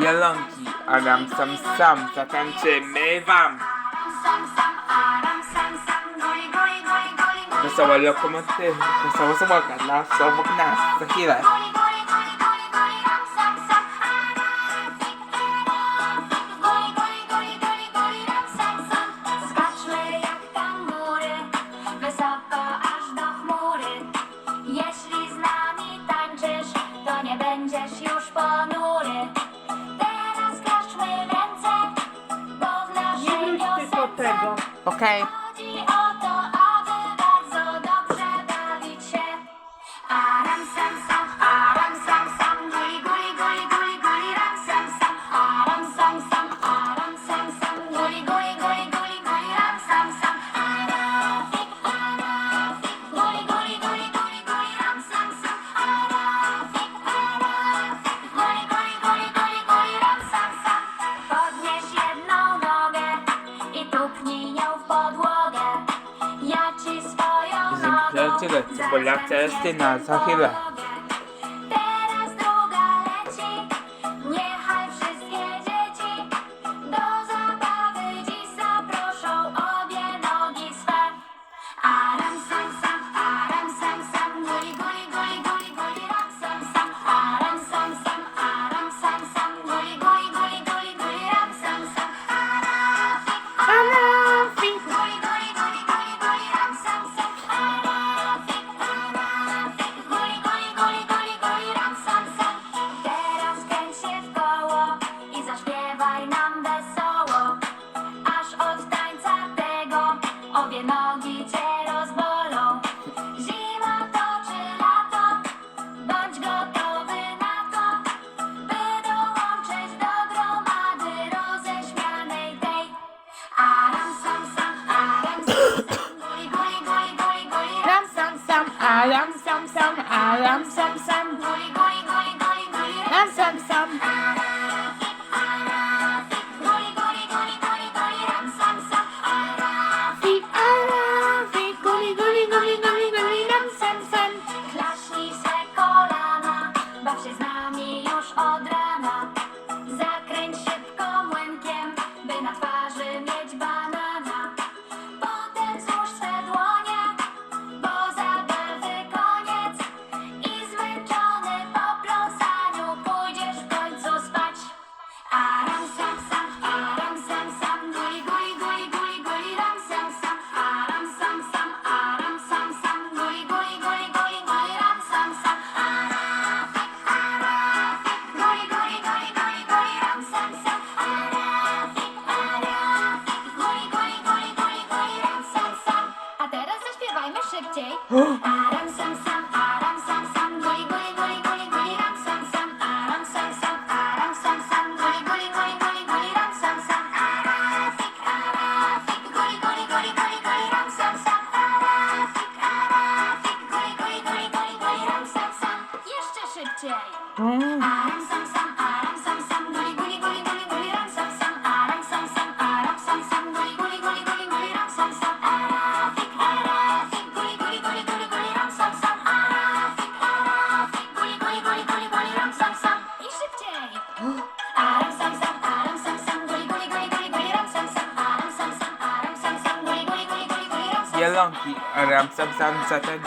Jelonki, Adam sam sam, zatańczymy wam! Wesoła lokomotywa, wesoła załoga dla obok nas, za chwilę. Okay? Zamknijcie te bolak testy na za. lança Jeszcze szybciej. Mm. jelonki, ramsam sam zatem